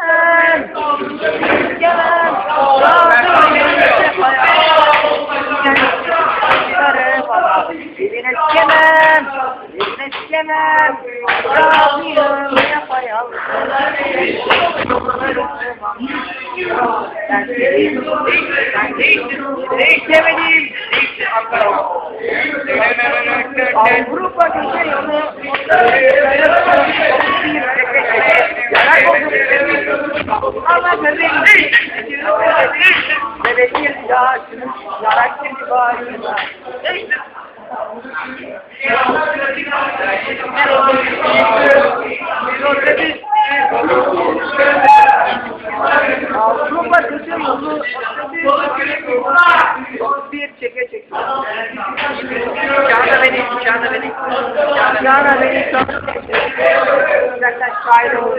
istemem. İstemem. Razıyım yapayım. Gençlere bana. Evine istemem. Evine istemem. Razıyım yapayım. Ben seveyim. Ben değiştim. Değişemedim. Değiştim. Avrupa köşe yolu. Bebeğim yaşını yarattı başına. Avrupa köşe yolu. Bir çeke çeke. Çağla beni, çağla beni. Çağla beni çok Uzaktan şair oldu.